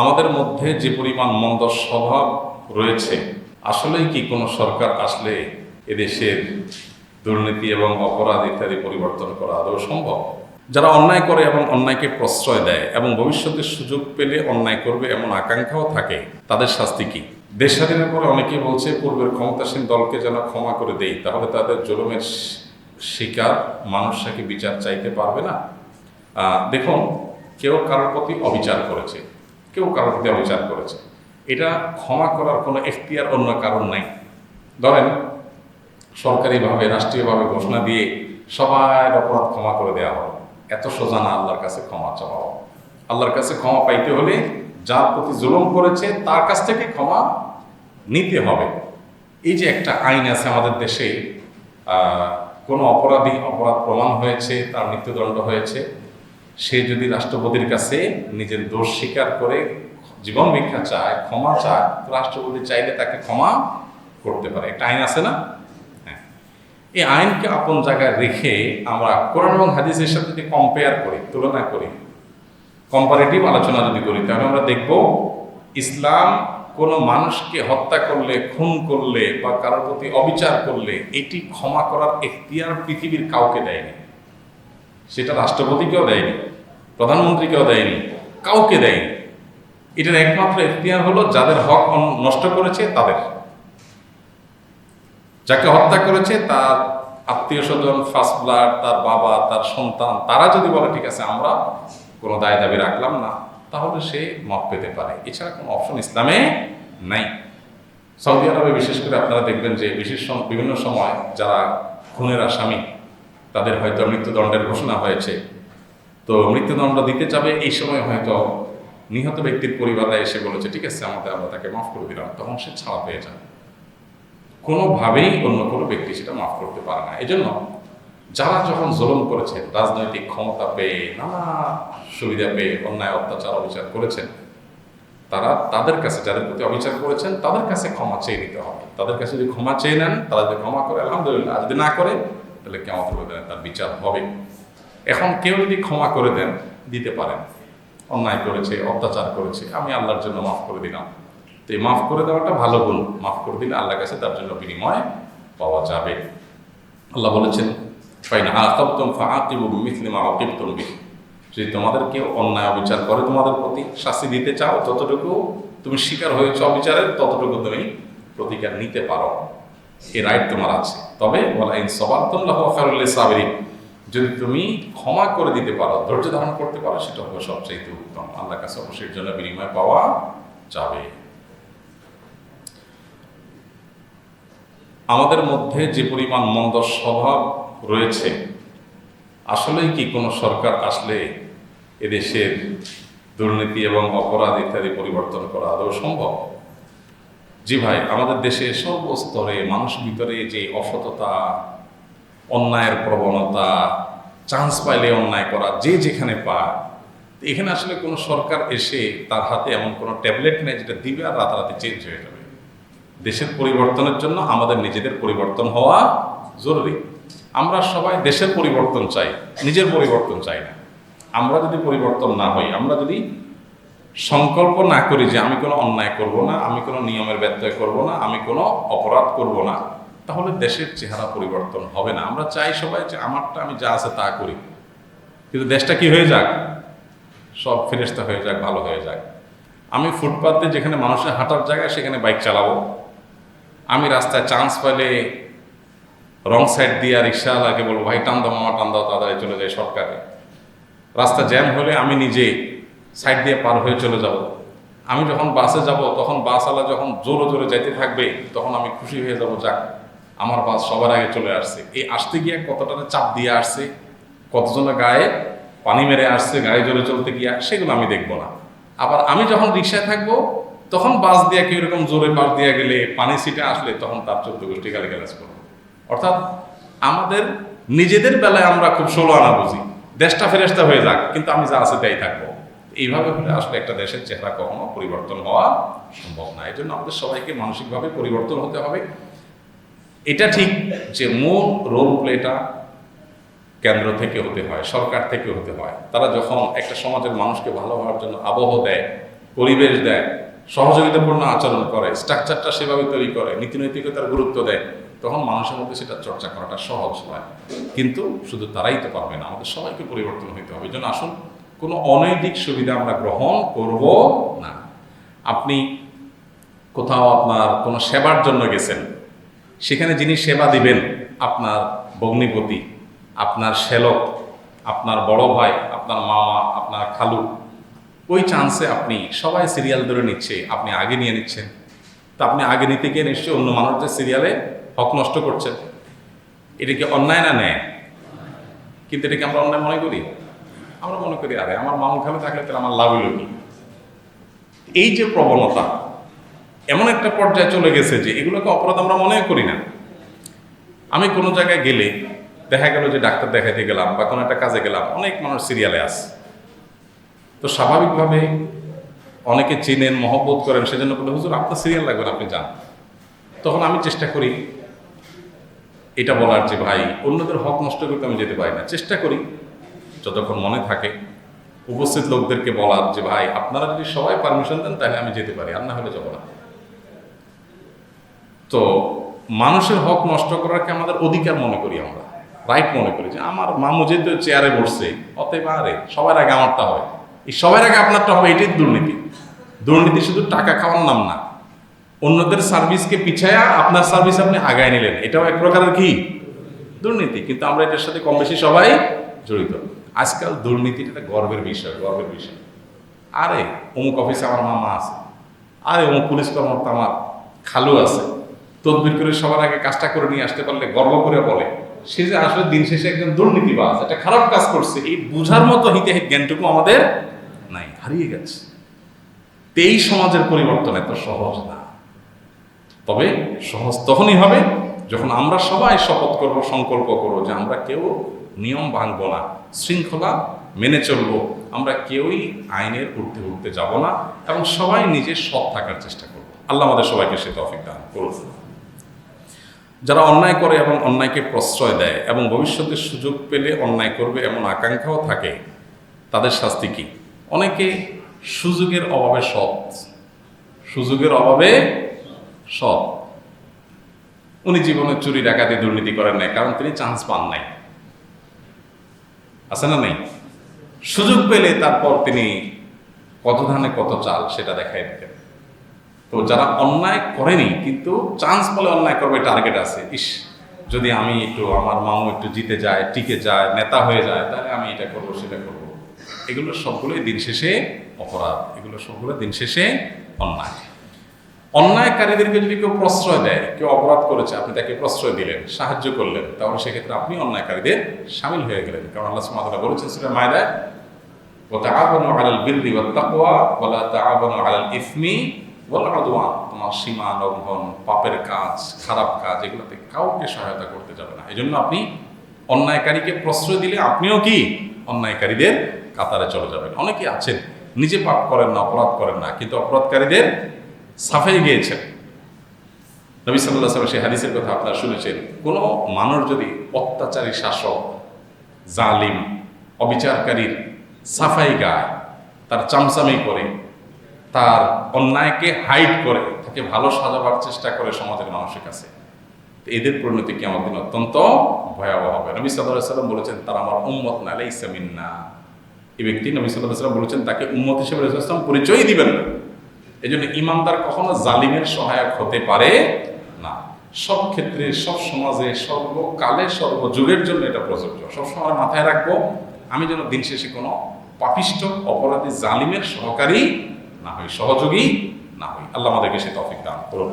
আমাদের মধ্যে যে পরিমাণ মন্দ স্বভাব রয়েছে, আসলেই কি কোনো সরকার আসলে এদেশের দুর্নীতি এবং অপরাধ ইত্যাদি পরিবর্তন করা আদৌ সম্ভব? যারা অন্যায় করে এবং অন্যায়কে প্রশ্রয় দেয় এবং ভবিষ্যতে সুযোগ পেলে অন্যায় করবে এমন আকাঙ্ক্ষাও থাকে, তাদের শাস্তি কি? দেশ স্বাধীনের পরে অনেকেই বলছে, পূর্বের ক্ষমতাসীন দলকে যেন ক্ষমা করে দেই, তাহলে তাদের জুলুমের শিকার মানুষরা কি বিচার চাইতে পারবে না? দেখুন, কেউ কারোর প্রতি অবিচার করেছে। কেউ কারোর প্রতি অবিচার করেছে। এটা ক্ষমা করার কোনো এখতিয়ার অন্য কারণ নাই। ধরেন, সরকারিভাবে, রাষ্ট্রীয়ভাবে ঘোষণা দিয়ে সবার অপরাধ ক্ষমা করে দেওয়া হবে এত সোজা না আল্লাহর কাছে ক্ষমা চাওয়া। আল্লাহর কাছে ক্ষমা পাইতে হলে যার প্রতি জুলুম করেছে, তার কাছ থেকে ক্ষমা নিতে হবে। এই যে একটা আইন আছে আমাদের দেশে কোনো অপরাধী অপরাধ প্রমাণ হয়েছে, তার মৃত্যুদণ্ড হয়েছে সে যদি রাষ্ট্রপতির কাছে নিজের দোষ স্বীকার করে, জীবন ভিক্ষা চায়, ক্ষমা চায় রাষ্ট্রপতি চাইলে তাকে ক্ষমা করতে পারে। একটা আইন আছে না? হ্যাঁ। এই আইনকে আপন জায়গায় রেখে আমরা কোরআন এবং হাদিসের সাথে যদি কম্পেয়ার করি, তুলনা করি কম্পারেটিভ আলোচনা যদি করি, তাহলে আমরা দেখব ইসলাম কোনো মানুষকে হত্যা করলে, খুন করলে বা কারোর প্রতি অবিচার করলে, এটি ক্ষমা করার এখতিয়ার পৃথিবীর কাউকে দেয়নি। সেটা রাষ্ট্রপতিকেও দেয়নি। প্রধানমন্ত্রীকেও দেয়নি, কাউকে দেয়নি। এটার একমাত্র এখতিয়ার হলো যাদের হক নষ্ট করেছে তাদের। যাকে হত্যা করেছে তার আত্মীয় স্বজন ফার্স্ট ব্লাড তার বাবা, তার সন্তান, তারা যদি বলে, ঠিক আছে, আমরা কোনো দায় দাবি রাখলাম না, তাহলে সে মাপ পেতে পারে। এছাড়া কোনো অপশন ইসলামে নাই। সৌদি আরবে বিশেষ করে আপনারা দেখবেন যে বিশেষ বিভিন্ন সময় যারা খুনের আসামি তাদের হয়তো মৃত্যুদণ্ডের ঘোষণা হয়েছে। তো মৃত্যুদণ্ড দিতে যাবে, এই সময় হয়তো নিহত ব্যক্তির পরিবাররা এসে বলেছে, ঠিক আছে, আমাদের আমরা তাকে মাফ করে দিলাম। তখন সে ছাড়া পেয়ে যাবে। কোনোভাবেই অন্য কোনো ব্যক্তি সেটা মাফ করতে পারে না। এই জন্য যারা যখন জুলুম করেছেন রাজনৈতিক ক্ষমতা পেয়ে, নানা সুবিধা পেয়ে, অন্যায়, অত্যাচার, অবিচার করেছেন, তারা তাদের কাছে যাদের প্রতি অবিচার করেছেন, তাদের কাছে ক্ষমা চেয়ে নিতে হবে। তাদের কাছে যদি ক্ষমা চেয়ে নেন তারা যদি ক্ষমা করে, আলহামদুলিল্লাহ যদি না করে, তাহলে কেমন তার বিচার হবে। এখন কেউ যদি ক্ষমা করে দেন, দিতে পারেন। অন্যায় করেছে, অত্যাচার করেছে, আমি আল্লাহর জন্য মাফ করে দিলাম। তো এই মাফ করে দেওয়াটা ভালো গুণ মাফ করে দিলে আল্লাহর কাছে তার জন্য বিনিময় পাওয়া যাবে। আল্লাহ বলেছেন, ফাইন আকাবতুম ফাআকিবু বিমিথলি মা আকিবতুম বিহি। যদি তোমাদের কেউ অন্যায় অবিচার করে, তোমাদের প্রতি শাস্তি দিতে চাও, ততটুকু তুমি শিকার হয়েছ অবিচারের, ততটুকু তুমি প্রতিকার নিতে পারো। এ রাইট তোমার আছে। তবে বলা ইন সবার সবাতুল্লাহ খারুল্লি সাবরিন। যদি তুমি ক্ষমা করে দিতে পারো, ধৈর্য ধারণ করতে পারো, সেটা হবে সবচেয়ে উত্তম। আল্লাহ কাছে অবশ্যই জন্য বিনিময় পাওয়া যাবে। আমাদের মধ্যে যে পরিমাণ মন্দ স্বভাব রয়েছে, আসলেই কি কোনো সরকার আসলে এদেশের দুর্নীতি এবং অপরাধ ইত্যাদি পরিবর্তন করা আদৌ সম্ভব? জি ভাই, আমাদের দেশে সর্বস্তরে মানুষ ভিতরে যে অসততা অন্যায়ের প্রবণতা চান্স পাইলে অন্যায় করা, যে যেখানে পায় এখানে আসলে কোনো সরকার এসে তার হাতে এমন কোনো ট্যাবলেট নেই যেটা দিবে আর রাতারাতি চেঞ্জ হয়ে যাবে। দেশের পরিবর্তনের জন্য আমাদের নিজেদের পরিবর্তন হওয়া জরুরি। আমরা সবাই দেশের পরিবর্তন চাই, নিজের পরিবর্তন চাই না। আমরা যদি পরিবর্তন না হই, আমরা যদি সংকল্প না করি যে আমি কোনো অন্যায় করব না, আমি কোনো নিয়মের ব্যত্যয় করব না, আমি কোনো অপরাধ করব না তাহলে দেশের চেহারা পরিবর্তন হবে না। আমরা চাই সবাই যে আমারটা আমি যা আছে তা করি। কিন্তু দেশটা কি হয়ে যাক? সব ফেরেস্তা হয়ে যাক, ভালো হয়ে যাক। আমি ফুটপাতে যেখানে মানুষের হাঁটার জায়গায় সেখানে বাইক চালাবো। আমি রাস্তায় চান্স পেলে রং সাইড দিয়ে রিক্সাওয়ালাকে বলব, ভাই, টান দাও মামা, টান দাও, তাড়াতাড়ি চলে যায় সরকারে রাস্তা জ্যাম হলে আমি নিজে সাইড দিয়ে পার হয়ে চলে যাব। আমি যখন বাসে যাব, তখন বাসওয়ালা যখন জোরে জোরে যাইতে থাকবে, তখন আমি খুশি হয়ে যাব, যাক। আমার বাস সবার আগে চলে আসছে। এই আসতে গিয়ে কতটা চাপ দিয়ে আসছে কতজনের গায়ে পানি মেরে আসছে, গাড়ি জোরে চলতে গিয়া, সেগুলো আমি দেখব না। আবার আমি যখন রিক্সায় থাকব, তখন বাস দিয়ে কেউ এরকম জোরে পাশ দিয়ে গেলে, পানি সিটে আসলে তখন তার চোদ্দ গোষ্ঠী গালি গালাজ করব। অর্থাৎ আমাদের নিজেদের বেলায় আমরা খুব ষোলো আনা বুঝি। দেশটা ফেরেস্তা হয়ে যাক, কিন্তু আমি যা আছে তাই থাকব। এইভাবে হলে আসলে একটা দেশের চেহারা কখনো পরিবর্তন হওয়া সম্ভব না। এই জন্য আমাদের সবাইকে মানসিকভাবে পরিবর্তন হতে হবে। এটা ঠিক যে মূল রোল প্লেটা কেন্দ্র থেকে হতে হয়, সরকার থেকে হতে হয়। তারা যখন একটা সমাজের মানুষকে ভালো হওয়ার জন্য আবহ দেয়, পরিবেশ দেয়, সহযোগিতাপূর্ণ আচরণ করে স্ট্রাকচারটা সেভাবে তৈরি করে নীতি নৈতিকতার গুরুত্ব দেয়, তখন মানুষের মধ্যে সেটা চর্চা করাটা সহজ হয় কিন্তু শুধু তারাই তো পারবে না, আমাদের সবাইকে পরিবর্তন হইতে হবে। জন্য আসুন, কোনো অনৈতিক সুবিধা আমরা গ্রহণ করব না। আপনি কোথাও আপনার কোনো সেবার জন্য গেছেন সেখানে যিনি সেবা দিবেন, আপনার ভগ্নিপতি, আপনার শ্যালক, আপনার বড় ভাই, আপনার মামা, আপনার খালু, ওই চান্সে আপনি সবাই সিরিয়াল ধরে নিচ্ছে, আপনি আগে নিয়ে নিচ্ছেন। তো আপনি আগে নিতে গিয়ে নিশ্চয়ই অন্য মানুষদের সিরিয়ালে হক নষ্ট করছেন। এটা কি অন্যায় না নেয় কিন্তু এটাকে আমরা অন্যায় মনে করি? আমরা মনে করি, আরে আমার মামু খালু থাকলে তাহলে আমার লাভ হইল কি এই যে প্রবণতা এমন একটা পর্যায়ে চলে গেছে যে এগুলোকে অপরাধ আমরা মনে করি না। আমি কোনো জায়গায় গেলে দেখা গেল যে ডাক্তার দেখাইতে গেলাম বা কোনো একটা কাজে গেলাম, অনেক মানুষ সিরিয়ালে আছে। তো স্বাভাবিকভাবে অনেকে চিনেন, মহব্বত করেন, সেজন্য বলে, হুজুর, আপনার সিরিয়াল লাগবেন আপনি যান। তখন আমি চেষ্টা করি এটা বলার যে, ভাই, অন্যদের হক নষ্ট করতে আমি যেতে পারি না। চেষ্টা করি, যতক্ষণ মনে থাকে। উপস্থিত লোকদেরকে বলার যে, ভাই, আপনারা যদি সবাই পারমিশন দেন, তাহলে আমি যেতে পারি, আর না হলে যাব না। তো মানুষের হক নষ্ট করাকে আমাদের অধিকার মনে করি আমরা রাইট মনে করি যে আমার মামু যেহেতু চেয়ারে বসছে, অতএব আরে সবার আগে আমারটা হয়। এই সবার আগে আপনারটা হবে, এটাই দুর্নীতি। দুর্নীতি শুধু টাকা খাওয়ার নাম না। অন্যদের সার্ভিসকে পিছায়া আপনার সার্ভিস আপনি আগায় নিলেন। এটাও এক প্রকারের কি? দুর্নীতি। কিন্তু আমরা এটার সাথে কম বেশি সবাই জড়িত। আজকাল দুর্নীতিটা একটা গর্বের বিষয় গর্বের বিষয়। আরে, অমুক অফিসে আমার মামা আছে। আরে, অমুক পুলিশ কর্মকর্তা আমার খালু আছে। তদবির করে সবার আগে কাজটা করে নিয়ে আসতে পারলে গর্ব করে বলে। সে যে আসলে দিন শেষে একজন দুর্নীতিবাজ একটা খারাপ কাজ করছে, এই বুঝার মতো হিতে জ্ঞানটুকু আমাদের নাই, হারিয়ে গেছে। এই সমাজের পরিবর্তন এত সহজ না। তবে সহজ তখনই হবে যখন আমরা সবাই শপথ করব, সংকল্প করব যে আমরা কেউ নিয়ম ভাঙব না, শৃঙ্খলা মেনে চলব, আমরা কেউই আইনের উঠতে উঠতে যাব না এবং সবাই নিজে সৎ থাকার চেষ্টা করব। আল্লাহ আমাদের সবাইকে সে তফিক দান করুন যারা অন্যায় করে এবং অন্যায়কে প্রশ্রয় দেয় এবং ভবিষ্যতে সুযোগ পেলে অন্যায় করবে এমন আকাঙ্ক্ষাও থাকে, তাদের শাস্তি কি? অনেকে সুযোগের অভাবে সৎ। সুযোগের অভাবে সৎ। উনি জীবনে চুরি, ডাকাতি, দুর্নীতি করেন নাই, কারণ তিনি চান্স পান নাই। আছে না নেই? সুযোগ পেলে তারপর তিনি কত ধানে কত চাল, সেটা দেখাই দিতেন। তো যারা অন্যায় করেনি কিন্তু চান্স বলে অন্যায় করবে টার্গেট আছে ইস যদি আমি একটু আমার মামু একটু জিতে যায় টিকে যায় নেতা হয়ে যায় তাহলে আমি এটা করবো সেটা করবো এগুলো সবগুলোই দিন শেষে অপরাধ এগুলো সবগুলো দিন শেষে অন্যায় অন্যায়কারীদেরকে যদি কেউ প্রশ্রয় দেয় কেউ অপরাধ করেছে আপনি তাকে প্রশ্রয় দিলেন সাহায্য করলেন তাহলে সেক্ষেত্রে আপনি অন্যায়কারীদের সামিল হয়ে গেলেন কারণ আল্লাহ সুমাতারা বলেছেন সুরা মায়দায় وتعاونوا على البر والتقوى ولا تعاونوا على الاثم ওয়ালাদোয়ান তোমার সীমা লঙ্ঘন পাপের কাজ খারাপ কাজ এগুলোতে কাউকে সহায়তা করতে যাবে না। এই জন্য আপনি অন্যায়কারীকে প্রশ্রয় দিলে আপনিও কি? অন্যায়কারীদের কাতারে চলে যাবেন। অনেকে আছেন, নিজে পাপ করেন না, অপরাধ করেন না, কিন্তু অপরাধকারীদের সাফাই গিয়েছেন। নবী সাল্লাহ সাল্লাম সেই হাদিসের কথা আপনারা শুনেছেন। কোনো মানুষ যদি অত্যাচারী শাসক, জালিম, অবিচারকারীর সাফাই গায়, তার চামচামি করে তার অন্যায়কে হাইড করে, তাকে ভালো সাজাবার চেষ্টা করে সমাজের মানুষের কাছে। এদের পরিণতি কি আমার দিন অত্যন্ত ভয়াবহ হবে। নবী সাল্লাম বলেছেন, তারা আমার উম্মত না ইসামিন না এই ব্যক্তি নবী সাল্লাহ সাল্লাম বলেছেন, তাকে উম্মত হিসেবে রসুলাম পরিচয়ই দিবেন না। এই জন্য ইমানদার কখনো জালিমের সহায়ক হতে পারে না। সব ক্ষেত্রে, সব সমাজে, সর্বকালে, সর্বযুগের জন্য এটা প্রযোজ্য। সবসময় মাথায় রাখব, আমি যেন দিন শেষে কোনো পাপিষ্ট, অপরাধী, জালিমের সহকারী না হয় সহযোগী না হই আল্লাহ আমাদেরকে সে তফিক দান করুন।